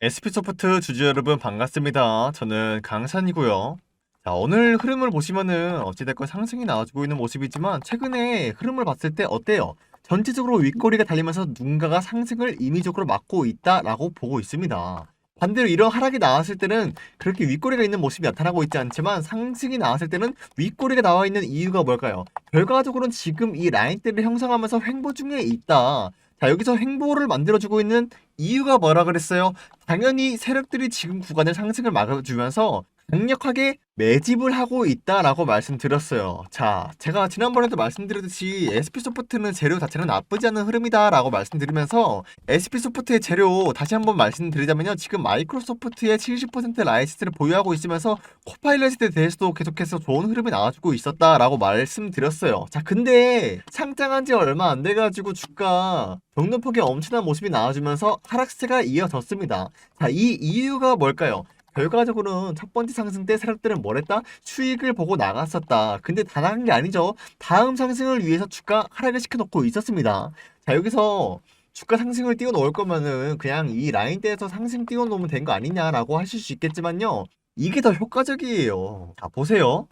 SP소프트 주주 여러분 반갑습니다. 저는 강산이고요. 자, 오늘 흐름을 보시면은 어찌됐건 상승이 나와주고 있는 모습이지만 최근에 흐름을 봤을 때 어때요? 전체적으로 윗꼬리가 달리면서 누군가가 상승을 임의적으로 막고 있다라고 보고 있습니다. 반대로 이런 하락이 나왔을 때는 그렇게 윗꼬리가 있는 모습이 나타나고 있지 않지만 상승이 나왔을 때는 윗꼬리가 나와 있는 이유가 뭘까요? 결과적으로는 지금 이 라인대를 형성하면서 횡보 중에 있다. 자, 여기서 횡보를 만들어주고 있는 이유가 뭐라 그랬어요? 당연히 세력들이 지금 구간을 상승을 막아주면서 강력하게 매집을 하고 있다라고 말씀드렸어요. 자, 제가 지난번에도 말씀드렸듯이 SP소프트는 재료 자체는 나쁘지 않은 흐름이다라고 말씀드리면서 SP소프트의 재료 다시 한번 말씀드리자면요. 지금 마이크로소프트의 70% 라이센스를 보유하고 있으면서 코파일럿에 대해서도 계속해서 좋은 흐름이 나와주고 있었다라고 말씀드렸어요. 자, 근데 상장한 지 얼마 안 돼가지고 주가 경로폭이 엄청난 모습이 나와주면서 하락세가 이어졌습니다. 자, 이 이유가 뭘까요? 결과적으로는 첫 번째 상승 때 세력들은 뭘 했다? 수익을 보고 나갔었다. 근데 다 나간 게 아니죠. 다음 상승을 위해서 주가 하락을 시켜놓고 있었습니다. 자, 여기서 주가 상승을 띄워놓을 거면은 그냥 이 라인대에서 상승 띄워놓으면 된 거 아니냐라고 하실 수 있겠지만요. 이게 더 효과적이에요. 자, 보세요.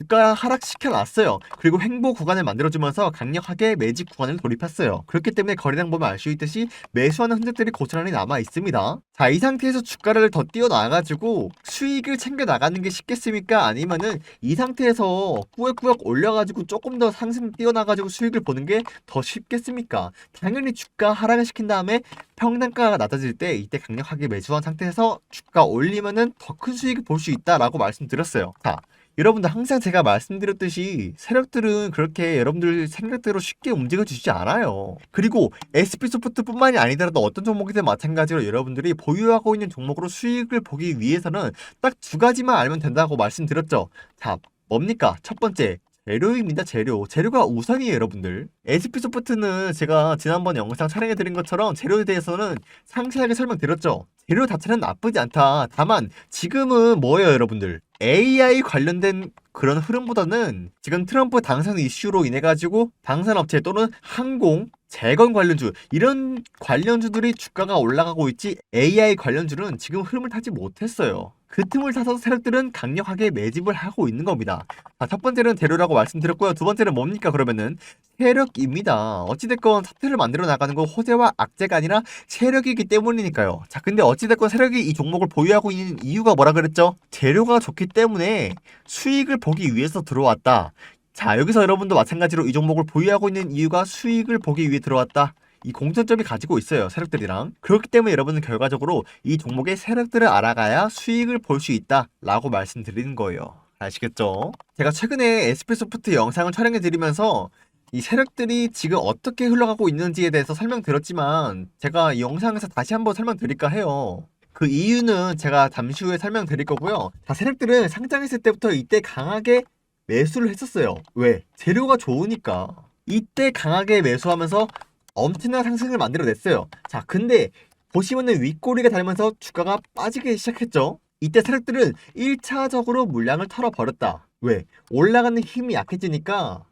주가 하락시켜 놨어요. 그리고 횡보 구간을 만들어주면서 강력하게 매직 구간을 돌입했어요. 그렇기 때문에 거래량 보면 알 수 있듯이 매수하는 흔적들이 고스란히 남아 있습니다. 자, 이 상태에서 주가를 더 띄워놔가지고 수익을 챙겨 나가는 게 쉽겠습니까? 아니면은 이 상태에서 꾸역꾸역 올려가지고 조금 더 상승 띄워나가지고 수익을 보는 게 더 쉽겠습니까? 당연히 주가 하락을 시킨 다음에 평단가가 낮아질 때 이때 강력하게 매수한 상태에서 주가 올리면은 더 큰 수익을 볼 수 있다라고 말씀드렸어요. 자, 여러분들 항상 제가 말씀드렸듯이 세력들은 그렇게 여러분들 생각대로 쉽게 움직여주지 않아요. 그리고 SP소프트뿐만이 아니더라도 어떤 종목이든 마찬가지로 여러분들이 보유하고 있는 종목으로 수익을 보기 위해서는 딱 두 가지만 알면 된다고 말씀드렸죠. 자, 뭡니까? 첫 번째, 재료입니다, 재료. 재료가 우선이에요, 여러분들. SP소프트는 제가 지난번 영상 촬영해 드린 것처럼 재료에 대해서는 상세하게 설명드렸죠. 재료 자체는 나쁘지 않다. 다만, 지금은 뭐예요, 여러분들? AI 관련된 그런 흐름보다는 지금 트럼프 당선 이슈로 인해 가지고 방산업체 또는 항공, 재건 관련주 이런 관련주들이 주가가 올라가고 있지 AI 관련주는 지금 흐름을 타지 못했어요. 그 틈을 타서 세력들은 강력하게 매집을 하고 있는 겁니다. 자, 첫 번째는 대로라고 말씀드렸고요. 두 번째는 뭡니까 그러면은 세력입니다. 어찌됐건 사태를 만들어 나가는 건 호재와 악재가 아니라 세력이기 때문이니까요. 자, 근데 어찌됐건 세력이 이 종목을 보유하고 있는 이유가 뭐라 그랬죠? 재료가 좋기 때문에 수익을 보기 위해서 들어왔다. 자, 여기서 여러분도 마찬가지로 이 종목을 보유하고 있는 이유가 수익을 보기 위해 들어왔다. 이 공통점이 가지고 있어요. 세력들이랑. 그렇기 때문에 여러분은 결과적으로 이 종목의 세력들을 알아가야 수익을 볼 수 있다라고 말씀드리는 거예요. 아시겠죠? 제가 최근에 SP소프트 영상을 촬영해 드리면서 이 세력들이 지금 어떻게 흘러가고 있는지에 대해서 설명드렸지만 제가 이 영상에서 다시 한번 설명드릴까 해요. 그 이유는 제가 잠시 후에 설명드릴 거고요. 자, 세력들은 상장했을 때부터 이때 강하게 매수를 했었어요. 왜? 재료가 좋으니까. 이때 강하게 매수하면서 엄청난 상승을 만들어냈어요. 자, 근데 보시면은 윗꼬리가 달면서 주가가 빠지기 시작했죠. 이때 세력들은 1차적으로 물량을 털어버렸다. 왜? 올라가는 힘이 약해지니까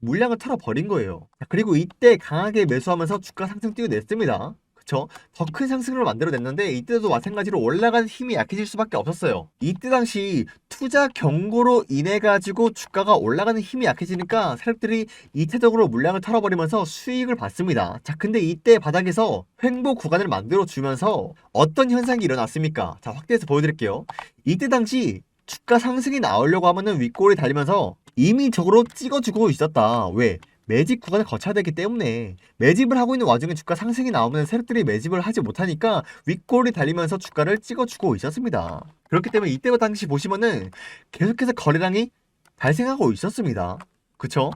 물량을 털어버린 거예요. 자, 그리고 이때 강하게 매수하면서 주가 상승 띄워냈습니다. 그쵸? 더 큰 상승을 만들어냈는데 이때도 마찬가지로 올라가는 힘이 약해질 수밖에 없었어요. 이때 당시 투자 경고로 인해 가지고 주가가 올라가는 힘이 약해지니까 세력들이 이차적으로 물량을 털어버리면서 수익을 받습니다. 자, 근데 이때 바닥에서 횡보 구간을 만들어 주면서 어떤 현상이 일어났습니까? 자, 확대해서 보여드릴게요. 이때 당시 주가 상승이 나오려고 하면은 윗골이 달리면서 임의적으로 찍어주고 있었다. 왜? 매집 구간을 거쳐야 되기 때문에 매집을 하고 있는 와중에 주가 상승이 나오면 세력들이 매집을 하지 못하니까 윗골이 달리면서 주가를 찍어주고 있었습니다. 그렇기 때문에 이때 당시 보시면은 계속해서 거래량이 발생하고 있었습니다. 그쵸?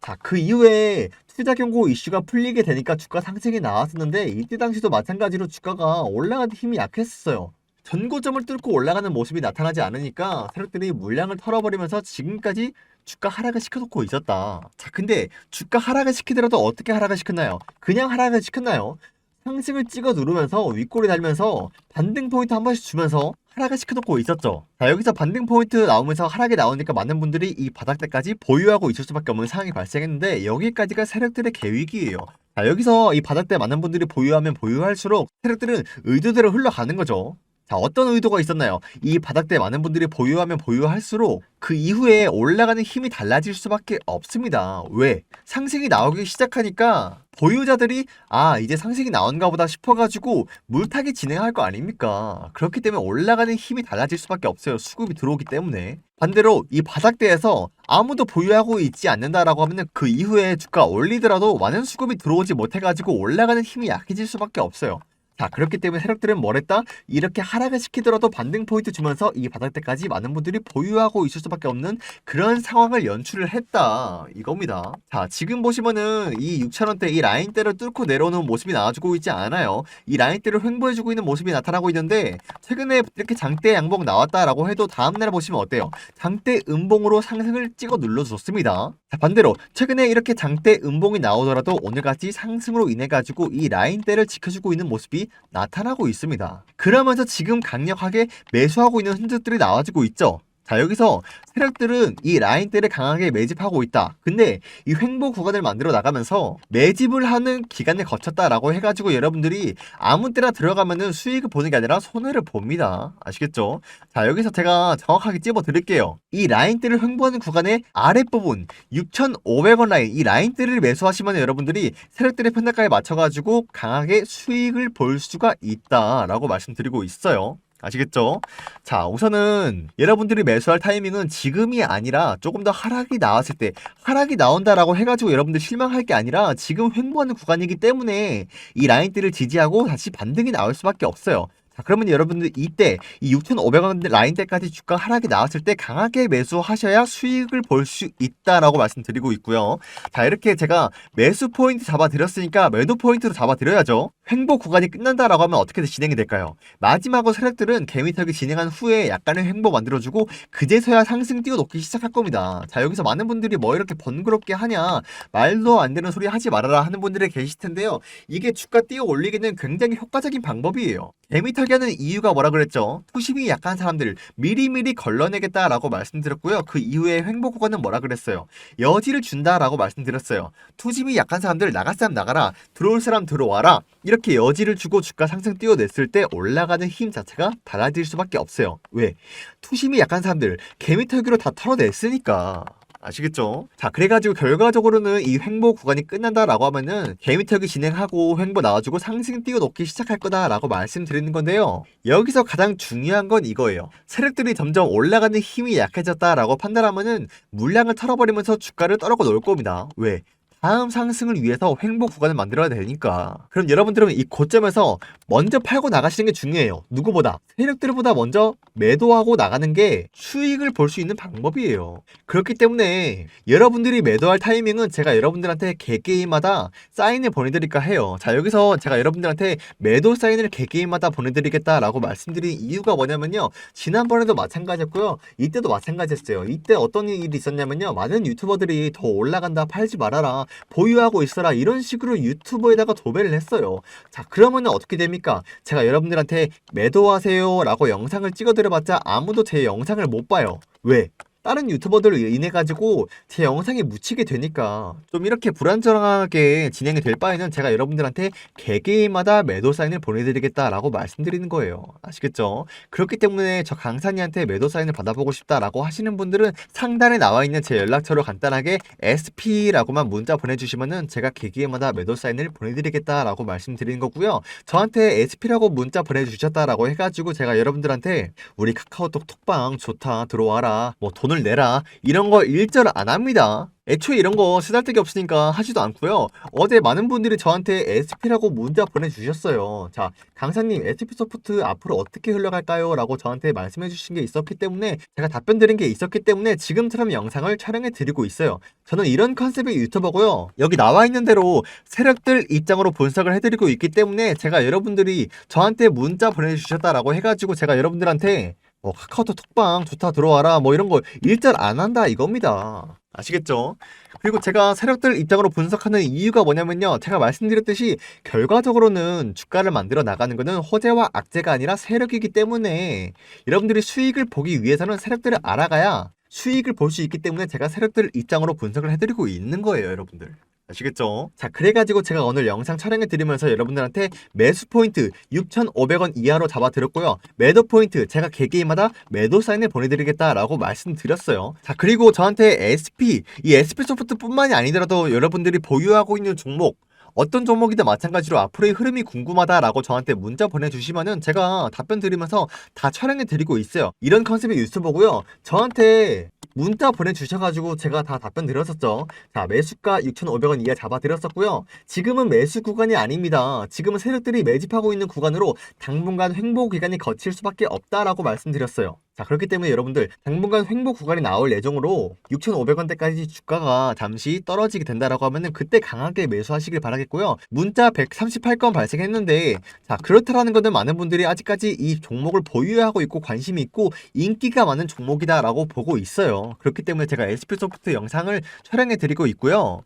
자, 그 이후에 투자 경고 이슈가 풀리게 되니까 주가 상승이 나왔었는데 이때 당시도 마찬가지로 주가가 올라가는 힘이 약했었어요. 전고점을 뚫고 올라가는 모습이 나타나지 않으니까 세력들이 물량을 털어버리면서 지금까지 주가 하락을 시켜놓고 있었다. 자, 근데 주가 하락을 시키더라도 어떻게 하락을 시켰나요? 그냥 하락을 시켰나요? 상승을 찍어 누르면서 윗골이 달면서 반등 포인트 한 번씩 주면서 하락을 시켜놓고 있었죠. 자, 여기서 반등 포인트 나오면서 하락이 나오니까 많은 분들이 이 바닥대까지 보유하고 있을 수밖에 없는 상황이 발생했는데 여기까지가 세력들의 계획이에요. 자, 여기서 이 바닥대 많은 분들이 보유하면 보유할수록 세력들은 의도대로 흘러가는 거죠. 자, 어떤 의도가 있었나요? 이 바닥대 많은 분들이 보유하면 보유할수록 그 이후에 올라가는 힘이 달라질 수밖에 없습니다. 왜? 상승이 나오기 시작하니까 보유자들이 아, 이제 상승이 나온가 보다 싶어가지고 물타기 진행할 거 아닙니까? 그렇기 때문에 올라가는 힘이 달라질 수밖에 없어요. 수급이 들어오기 때문에. 반대로 이 바닥대에서 아무도 보유하고 있지 않는다라고 하면은 그 이후에 주가 올리더라도 많은 수급이 들어오지 못해가지고 올라가는 힘이 약해질 수밖에 없어요. 자, 그렇기 때문에 세력들은 뭘 했다? 이렇게 하락을 시키더라도 반등 포인트 주면서 이 바닥대까지 많은 분들이 보유하고 있을 수밖에 없는 그런 상황을 연출을 했다. 이겁니다. 자, 지금 보시면은 이 6천원대 이 라인대를 뚫고 내려오는 모습이 나와주고 있지 않아요. 이 라인대를 횡보해주고 있는 모습이 나타나고 있는데 최근에 이렇게 장대 양봉 나왔다라고 해도 다음날 보시면 어때요? 장대 음봉으로 상승을 찍어 눌러줬습니다. 자, 반대로 최근에 이렇게 장대 음봉이 나오더라도 오늘같이 상승으로 인해 가지고 이 라인대를 지켜주고 있는 모습이 나타나고 있습니다. 그러면서 지금 강력하게 매수하고 있는 흔적들이 나와주고 있죠. 자 여기서 세력들은 이 라인대를 강하게 매집하고 있다. 근데 이 횡보 구간을 만들어 나가면서 매집을 하는 기간을 거쳤다라고 해가지고 여러분들이 아무 때나 들어가면은 수익을 보는 게 아니라 손해를 봅니다. 아시겠죠? 자 여기서 제가 정확하게 찝어 드릴게요. 이 라인대를 횡보하는 구간의 아랫부분 6,500원 라인 이 라인대를 매수하시면 여러분들이 세력들의 편단가에 맞춰가지고 강하게 수익을 볼 수가 있다라고 말씀드리고 있어요. 아시겠죠? 자, 우선은 여러분들이 매수할 타이밍은 지금이 아니라 조금 더 하락이 나왔을 때 하락이 나온다라고 해가지고 여러분들 실망할 게 아니라 지금 횡보하는 구간이기 때문에 이 라인대를 지지하고 다시 반등이 나올 수밖에 없어요. 자, 그러면 여러분들 이때 이 6,500원 라인대까지 주가 하락이 나왔을 때 강하게 매수하셔야 수익을 볼 수 있다라고 말씀드리고 있고요. 자, 이렇게 제가 매수 포인트 잡아드렸으니까 매도 포인트로 잡아드려야죠. 횡보 구간이 끝난다라고 하면 어떻게 진행이 될까요? 마지막으로 세력들은 개미털기 진행한 후에 약간의 횡보 만들어주고 그제서야 상승 띄워놓기 시작할 겁니다. 자, 여기서 많은 분들이 뭐 이렇게 번거롭게 하냐 말도 안 되는 소리 하지 말아라 하는 분들이 계실 텐데요. 이게 주가 띄워 올리기는 굉장히 효과적인 방법이에요. 개미 털기 하는 이유가 뭐라 그랬죠? 투심이 약한 사람들 미리미리 걸러내겠다라고 말씀드렸고요. 그 이후에 횡보 구간은 뭐라 그랬어요? 여지를 준다라고 말씀드렸어요. 투심이 약한 사람들 나갈 사람 나가라 들어올 사람 들어와라 이렇게 여지를 주고 주가 상승 띄워냈을 때 올라가는 힘 자체가 달라질 수밖에 없어요. 왜? 투심이 약한 사람들 개미털기로 다 털어냈으니까. 아시겠죠? 자, 그래가지고 결과적으로는 이 횡보 구간이 끝난다라고 하면은 개미털기 진행하고 횡보 나와주고 상승 띄워놓기 시작할 거다라고 말씀드리는 건데요. 여기서 가장 중요한 건 이거예요. 세력들이 점점 올라가는 힘이 약해졌다라고 판단하면은 물량을 털어버리면서 주가를 떨어고 놓을 겁니다. 왜? 다음 상승을 위해서 횡보 구간을 만들어야 되니까. 그럼 여러분들은 이 고점에서 먼저 팔고 나가시는 게 중요해요. 누구보다. 세력들보다 먼저 매도하고 나가는 게 수익을 볼 수 있는 방법이에요. 그렇기 때문에 여러분들이 매도할 타이밍은 제가 여러분들한테 개개인마다 사인을 보내드릴까 해요. 자, 여기서 제가 여러분들한테 매도 사인을 개개인마다 보내드리겠다라고 말씀드린 이유가 뭐냐면요. 지난번에도 마찬가지였고요. 이때도 마찬가지였어요. 이때 어떤 일이 있었냐면요. 많은 유튜버들이 더 올라간다 팔지 말아라. 보유하고 있어라 이런 식으로 유튜브에다가 도배를 했어요. 자 그러면 어떻게 됩니까? 제가 여러분들한테 매도하세요 라고 영상을 찍어드려봤자 아무도 제 영상을 못 봐요. 왜? 다른 유튜버들로 인해 가지고 제 영상이 묻히게 되니까 좀 이렇게 불안정하게 진행이 될 바에는 제가 여러분들한테 개개인마다 매도 사인을 보내드리겠다라고 말씀드리는 거예요. 아시겠죠? 그렇기 때문에 저 강산이한테 매도 사인을 받아보고 싶다라고 하시는 분들은 상단에 나와 있는 제 연락처로 간단하게 SP라고만 문자 보내주시면은 제가 개개인마다 매도 사인을 보내드리겠다라고 말씀드리는 거고요. 저한테 SP라고 문자 보내주셨다라고 해가지고 제가 여러분들한테 우리 카카오톡 톡방 좋다 들어와라 뭐 돈을 내라 이런 거 일절 안 합니다. 애초에 이런 거 쓰잘데기 없으니까 하지도 않고요. 어제 많은 분들이 저한테 SP라고 문자 보내주셨어요. 자, 강사님 SP 소프트 앞으로 어떻게 흘러갈까요? 라고 저한테 말씀해 주신 게 있었기 때문에 제가 답변 드린 게 있었기 때문에 지금처럼 영상을 촬영해 드리고 있어요. 저는 이런 컨셉의 유튜버고요. 여기 나와 있는 대로 세력들 입장으로 분석을 해드리고 있기 때문에 제가 여러분들이 저한테 문자 보내주셨다라고 해가지고 제가 여러분들한테 뭐 카카오톡 톡방 좋다 들어와라 뭐 이런 거 일절 안 한다 이겁니다. 아시겠죠? 그리고 제가 세력들 입장으로 분석하는 이유가 뭐냐면요. 제가 말씀드렸듯이 결과적으로는 주가를 만들어 나가는 것은 호재와 악재가 아니라 세력이기 때문에 여러분들이 수익을 보기 위해서는 세력들을 알아가야 수익을 볼 수 있기 때문에 제가 세력들 입장으로 분석을 해드리고 있는 거예요, 여러분들. 아시겠죠? 자, 그래가지고 제가 오늘 영상 촬영해 드리면서 여러분들한테 매수 포인트 6,500원 이하로 잡아드렸고요. 매도 포인트 제가 개개인마다 매도 사인을 보내드리겠다라고 말씀드렸어요. 자, 그리고 저한테 SP, 이 SP 소프트뿐만이 아니더라도 여러분들이 보유하고 있는 종목, 어떤 종목이든 마찬가지로 앞으로의 흐름이 궁금하다라고 저한테 문자 보내주시면은 제가 답변 드리면서 다 촬영해 드리고 있어요. 이런 컨셉의 유튜버고요. 저한테 문자 보내주셔가지고 제가 다 답변 드렸었죠. 자, 매수가 6,500원 이하 잡아드렸었고요. 지금은 매수 구간이 아닙니다. 지금은 세력들이 매집하고 있는 구간으로 당분간 횡보 기간이 거칠 수밖에 없다라고 말씀드렸어요. 자, 그렇기 때문에 여러분들 당분간 횡보 구간이 나올 예정으로 6,500원대까지 주가가 잠시 떨어지게 된다라고 하면은 그때 강하게 매수하시길 바라겠고요. 문자 138건 발생했는데 자, 그렇다라는 것은 많은 분들이 아직까지 이 종목을 보유하고 있고 관심이 있고 인기가 많은 종목이다라고 보고 있어요. 그렇기 때문에 제가 SP 소프트 영상을 촬영해 드리고 있고요.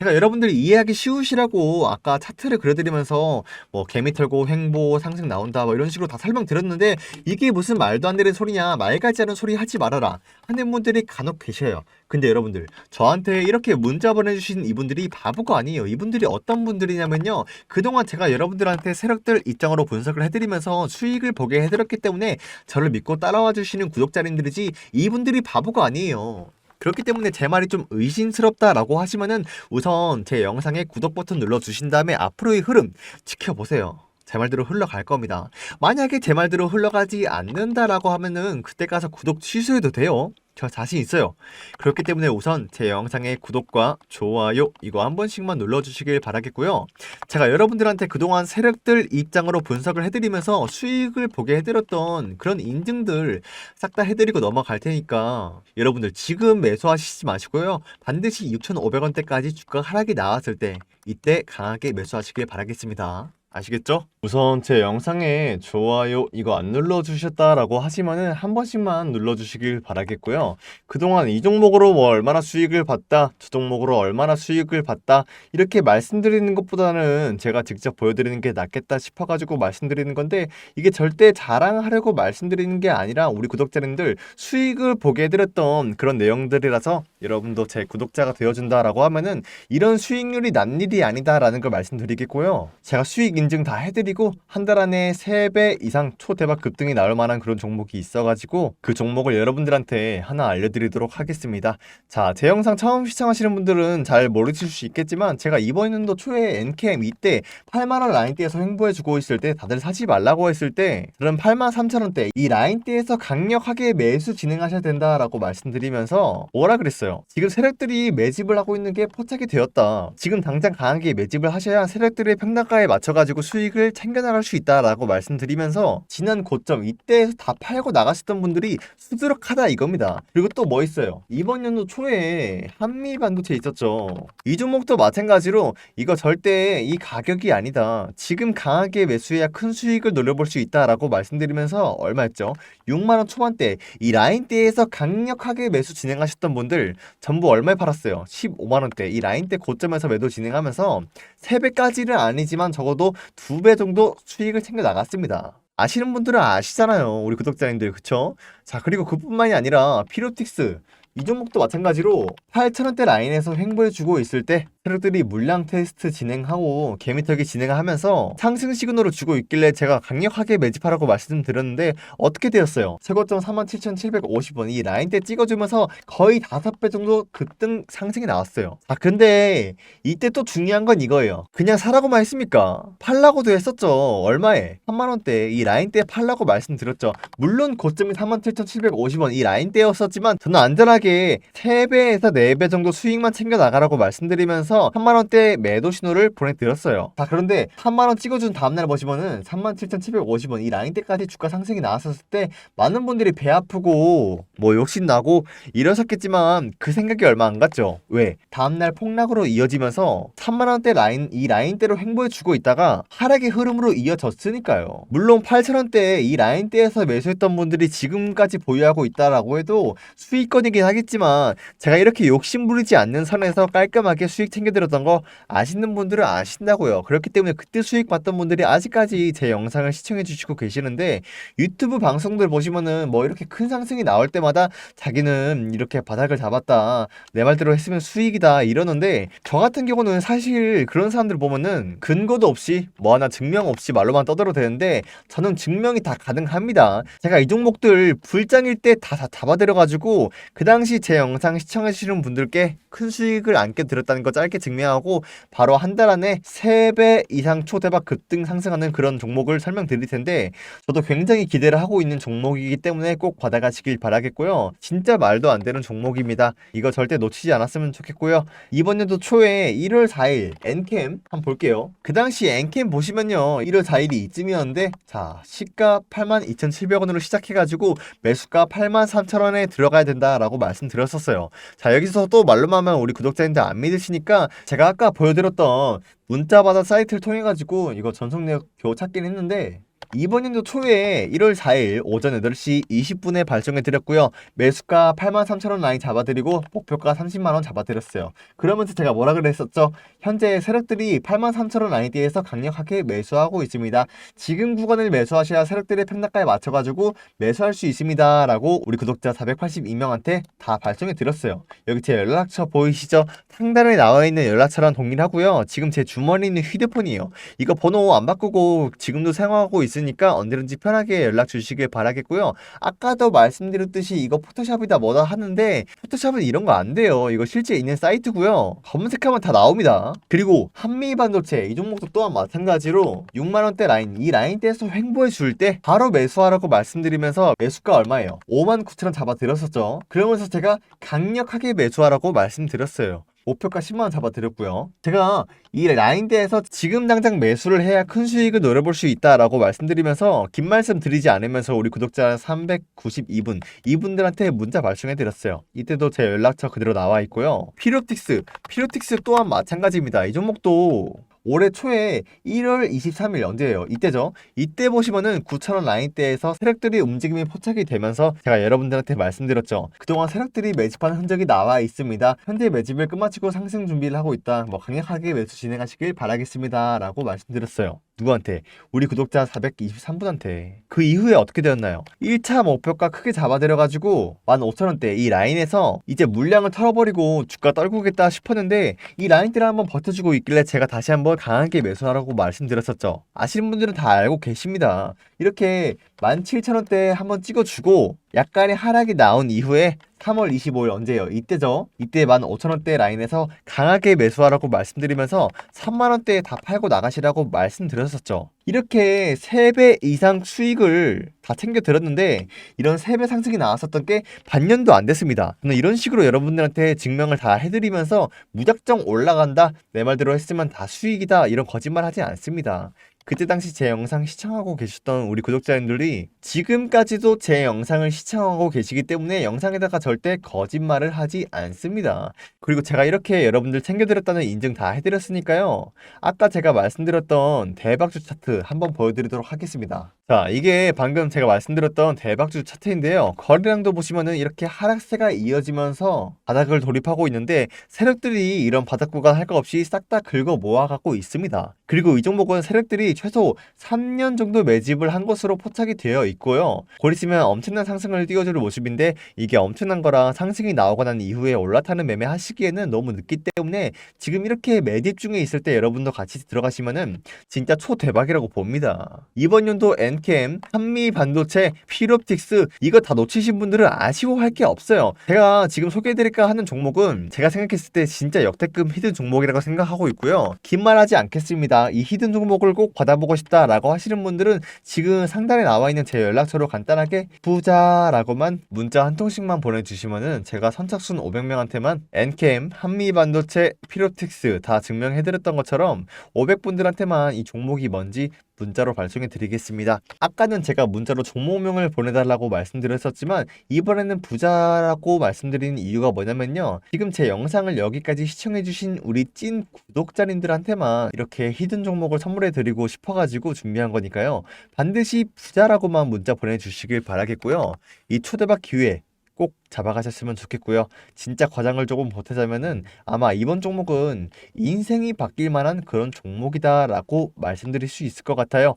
제가 여러분들이 이해하기 쉬우시라고 아까 차트를 그려드리면서 뭐 개미 털고 횡보 상승 나온다 뭐 이런 식으로 다 설명드렸는데 이게 무슨 말도 안 되는 소리냐 말 같지 않은 소리 하지 말아라 하는 분들이 간혹 계셔요. 근데 여러분들 저한테 이렇게 문자 보내주신 이분들이 바보가 아니에요. 이분들이 어떤 분들이냐면요. 그동안 제가 여러분들한테 세력들 입장으로 분석을 해드리면서 수익을 보게 해드렸기 때문에 저를 믿고 따라와 주시는 구독자님들이지 이분들이 바보가 아니에요. 그렇기 때문에 제 말이 좀 의심스럽다라고 하시면은 우선 제 영상에 구독 버튼 눌러주신 다음에 앞으로의 흐름 지켜보세요. 제 말대로 흘러갈 겁니다. 만약에 제 말대로 흘러가지 않는다라고 하면은 그때 가서 구독 취소해도 돼요. 저 자신 있어요. 그렇기 때문에 우선 제 영상의 구독과 좋아요 이거 한 번씩만 눌러주시길 바라겠고요. 제가 여러분들한테 그동안 세력들 입장으로 분석을 해드리면서 수익을 보게 해드렸던 그런 인증들 싹 다 해드리고 넘어갈 테니까 여러분들 지금 매수하시지 마시고요. 반드시 6,500원대까지 주가 하락이 나왔을 때 이때 강하게 매수하시길 바라겠습니다. 아시겠죠? 우선 제 영상에 좋아요 이거 안 눌러주셨다라고 하시면은 한 번씩만 눌러주시길 바라겠고요. 그동안 이 종목으로 뭐 얼마나 수익을 봤다, 저 종목으로 얼마나 수익을 봤다 이렇게 말씀드리는 것보다는 제가 직접 보여드리는 게 낫겠다 싶어가지고 말씀드리는 건데 이게 절대 자랑하려고 말씀드리는 게 아니라 우리 구독자님들 수익을 보게 해드렸던 그런 내용들이라서 여러분도 제 구독자가 되어준다라고 하면은 이런 수익률이 난 일이 아니다라는 걸 말씀드리겠고요. 제가 수익 인증 다 해드리고 한 달 안에 3배 이상 초대박 급등이 나올 만한 그런 종목이 있어가지고 그 종목을 여러분들한테 하나 알려드리도록 하겠습니다. 자, 제 영상 처음 시청하시는 분들은 잘 모르실 수 있겠지만 제가 이번 연도 초에 NKM 이때 8만원 라인대에서 횡보해주고 있을 때 다들 사지 말라고 했을 때 저는 8만 3천원대 이 라인대에서 강력하게 매수 진행하셔야 된다라고 말씀드리면서 뭐라 그랬어요? 지금 세력들이 매집을 하고 있는 게 포착이 되었다. 지금 당장 강하게 매집을 하셔야 세력들의 평단가에 맞춰가지고 수익을 챙겨나갈 수 있다라고 말씀드리면서 지난 고점 이때에서 다 팔고 나가셨던 분들이 수두룩하다 이겁니다. 그리고 또 뭐 있어요? 이번 연도 초에 한미 반도체 있었죠. 이 종목도 마찬가지로 이거 절대 이 가격이 아니다. 지금 강하게 매수해야 큰 수익을 노려볼 수 있다라고 말씀드리면서 얼마였죠? 6만 원 초반대 이 라인대에서 강력하게 매수 진행하셨던 분들 전부 얼마에 팔았어요? 15만 원대 이 라인대 고점에서 매도 진행하면서 3배까지는 아니지만 적어도 2배 정도 수익을 챙겨 나갔습니다. 아시는 분들은 아시잖아요. 우리 구독자님들 그쵸? 자 그리고 그뿐만이 아니라 피로틱스 이 종목도 마찬가지로 8,000원대 라인에서 횡보해주고 있을 때 세력들이 물량 테스트 진행하고 개미털기 진행하면서 상승 시그널을 주고 있길래 제가 강력하게 매집하라고 말씀드렸는데 어떻게 되었어요? 최고점 47,750원 이 라인대 찍어주면서 거의 5배 정도 급등 상승이 나왔어요. 아 근데 이때 또 중요한 건 이거예요. 그냥 사라고만 했습니까? 팔라고도 했었죠. 얼마에? 3만원대 이 라인대 팔라고 말씀드렸죠. 물론 고점이 37,750원 이 라인대였었지만 저는 안전하게 3배에서 4배 정도 수익만 챙겨 나가라고 말씀드리면서 3만원대 매도 신호를 보내드렸어요. 자 그런데 3만원 찍어준 다음날 보시면은 37,750원 이 라인대까지 주가 상승이 나왔었을 때 많은 분들이 배 아프고 뭐 욕심 나고 이러셨겠지만 그 생각이 얼마 안 갔죠. 왜? 다음날 폭락으로 이어지면서 3만 원대 라인 이 라인대로 횡보해 주고 있다가 하락의 흐름으로 이어졌으니까요. 물론 8천 원대 이 라인대에서 매수했던 분들이 지금까지 보유하고 있다라고 해도 수익권이긴 하겠 지만 제가 이렇게 욕심 부리지 않는 선에서 깔끔하게 수익 챙겨드렸던 거 아시는 분들은 아신다고요. 그렇기 때문에 그때 수익 봤던 분들이 아직까지 제 영상을 시청해 주시고 계시는데 유튜브 방송들 보시면은 뭐 이렇게 큰 상승이 나올 때마다 자기는 이렇게 바닥을 잡았다. 내 말대로 했으면 수익이다 이러는데 저 같은 경우는 사실 그런 사람들 보면은 근거도 없이 뭐 하나 증명 없이 말로만 떠들어도 되는데 저는 증명이 다 가능합니다. 제가 이 종목들 불장일 때 다 잡아들여가지고 그 당시 제 영상 시청해주시는 분들께 큰 수익을 안게 드렸다는 거 짧게 증명하고 바로 한 달 안에 3배 이상 초대박 급등 상승하는 그런 종목을 설명드릴 텐데 저도 굉장히 기대를 하고 있는 종목이기 때문에 꼭 받아가시길 바라겠고요. 진짜 말도 안 되는 종목입니다. 이거 절대 놓치지 않았으면 좋겠고요. 이번 연도 초에 1월 4일 엔캠 한번 볼게요. 그 당시 엔캠 보시면요. 1월 4일이 이쯤이었는데 자 시가 82,700원으로 시작해가지고 매수가 83,000원에 들어가야 된다라고 말 씀드렸었어요. 자 여기서 또 말로만 하면 우리 구독자님들 안 믿으시니까 제가 아까 보여드렸던 문자 받아 사이트를 통해 가지고 이거 전속력 겨우 찾긴 했는데 이번 연도 초에 1월 4일 오전 8시 20분에 발송해 드렸고요. 매수가 83,000원 라인 잡아드리고 목표가 30만원 잡아드렸어요. 그러면서 제가 뭐라 그랬었죠? 현재 세력들이 83,000원 라인대에서 강력하게 매수하고 있습니다. 지금 구간을 매수하셔야 세력들의 평단가에 맞춰가지고 매수할 수 있습니다. 라고 우리 구독자 482명한테 다 발송해 드렸어요. 여기 제 연락처 보이시죠? 상단에 나와 있는 연락처랑 동일하고요. 지금 제 주머니에 있는 휴대폰이에요. 이거 번호 안 바꾸고 지금도 사용하고 있 으니까 언제든지 편하게 연락 주시길 바라겠고요. 아까도 말씀드렸듯이 이거 포토샵이다 뭐다 하는데 포토샵은 이런 거 안 돼요. 이거 실제 있는 사이트고요. 검색하면 다 나옵니다. 그리고 한미 반도체 이 종목도 또한 마찬가지로 6만 원대 라인 이 라인대에서 횡보해 줄 때 바로 매수하라고 말씀드리면서 매수가 얼마예요? 5만 9천 원 잡아 드렸었죠. 그러면서 제가 강력하게 매수하라고 말씀드렸어요. 목표가 10만원 잡아드렸고요. 제가 이 라인대에서 지금 당장 매수를 해야 큰 수익을 노려볼 수 있다라고 말씀드리면서 긴 말씀 드리지 않으면서 우리 구독자 392분 이분들한테 문자 발송해드렸어요. 이때도 제 연락처 그대로 나와 있고요. 피로틱스, 피로틱스 또한 마찬가지입니다. 이 종목도 올해 초에 1월 23일 언제예요? 이때죠. 이때 보시면은 9,000원 라인대에서 세력들이 움직임이 포착이 되면서 제가 여러분들한테 말씀드렸죠. 그동안 세력들이 매집하는 흔적이 나와 있습니다. 현재 매집을 끝마치고 상승 준비를 하고 있다. 뭐 강력하게 매수 진행하시길 바라겠습니다. 라고 말씀드렸어요. 누구한테? 우리 구독자 423분한테. 그 이후에 어떻게 되었나요? 1차 목표가 크게 잡아들여가지고 15,000원대 이 라인에서 이제 물량을 털어버리고 주가 떨구겠다 싶었는데 이 라인대를 한번 버텨주고 있길래 제가 다시 한번 강하게 매수하라고 말씀드렸었죠. 아시는 분들은 다 알고 계십니다. 이렇게 17,000원대 한번 찍어주고 약간의 하락이 나온 이후에 3월 25일 언제예요? 이때죠. 이때 15,000원대 라인에서 강하게 매수하라고 말씀드리면서 3만원대에 다 팔고 나가시라고 말씀드렸었죠. 이렇게 3배 이상 수익을 다 챙겨 들었는데 이런 3배 상승이 나왔었던 게 반년도 안 됐습니다. 저는 이런 식으로 여러분들한테 증명을 다 해드리면서 무작정 올라간다 내 말대로 했으면 다 수익이다 이런 거짓말 하지 않습니다. 그때 당시 제 영상 시청하고 계셨던 우리 구독자님들이 지금까지도 제 영상을 시청하고 계시기 때문에 영상에다가 절대 거짓말을 하지 않습니다. 그리고 제가 이렇게 여러분들 챙겨드렸다는 인증 다 해드렸으니까요. 아까 제가 말씀드렸던 대박주 차트 한번 보여드리도록 하겠습니다. 자, 이게 방금 제가 말씀드렸던 대박주 차트인데요. 거래량도 보시면은 이렇게 하락세가 이어지면서 바닥을 돌입하고 있는데 세력들이 이런 바닥 구간 할거 없이 싹 다 긁어 모아갖고 있습니다. 그리고 이 종목은 세력들이 최소 3년 정도 매집을 한 것으로 포착이 되어 있고요. 곧 있으면 엄청난 상승을 띄워줄 모습인데 이게 엄청난 거랑 상승이 나오고 난 이후에 올라타는 매매 하시기에는 너무 늦기 때문에 지금 이렇게 매집 중에 있을 때 여러분도 같이 들어가시면은 진짜 초대박이라고 봅니다. 이번 연도 엔캠, 한미 반도체, 피롭틱스 이거 다 놓치신 분들은 아쉬워할 게 없어요. 제가 지금 소개해드릴까 하는 종목은 제가 생각했을 때 진짜 역대급 히든 종목이라고 생각하고 있고요. 긴 말하지 않겠습니다. 이 히든 종목을 꼭 받아보고 싶다라고 하시는 분들은 지금 상단에 나와 있는 제 연락처로 간단하게 부자라고만 문자 한 통씩만 보내주시면은 제가 선착순 500명한테만 엔캠, 한미 반도체, 피로틱스 다 증명해드렸던 것처럼 500분들한테만 이 종목이 뭔지 문자로 발송해 드리겠습니다. 아까는 제가 문자로 종목명을 보내달라고 말씀드렸었지만 이번에는 부자라고 말씀드리는 이유가 뭐냐면요. 지금 제 영상을 여기까지 시청해주신 우리 찐 구독자님들한테만 이렇게 히든 종목을 선물해 드리고 싶어가지고 준비한 거니까요. 반드시 부자라고만 문자 보내주시길 바라겠고요. 이 초대박 기회 꼭 잡아가셨으면 좋겠고요. 진짜 과장을 조금 보태자면은 아마 이번 종목은 인생이 바뀔 만한 그런 종목이다라고 말씀드릴 수 있을 것 같아요.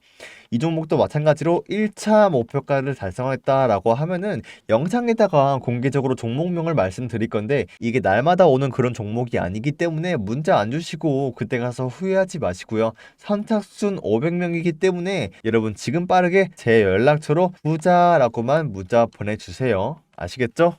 이 종목도 마찬가지로 1차 목표가를 달성했다라고 하면은 영상에다가 공개적으로 종목명을 말씀드릴 건데 이게 날마다 오는 그런 종목이 아니기 때문에 문자 안 주시고 그때 가서 후회하지 마시고요. 선착순 500명이기 때문에 여러분 지금 빠르게 제 연락처로 부자라고만 문자 보내주세요. 아시겠죠?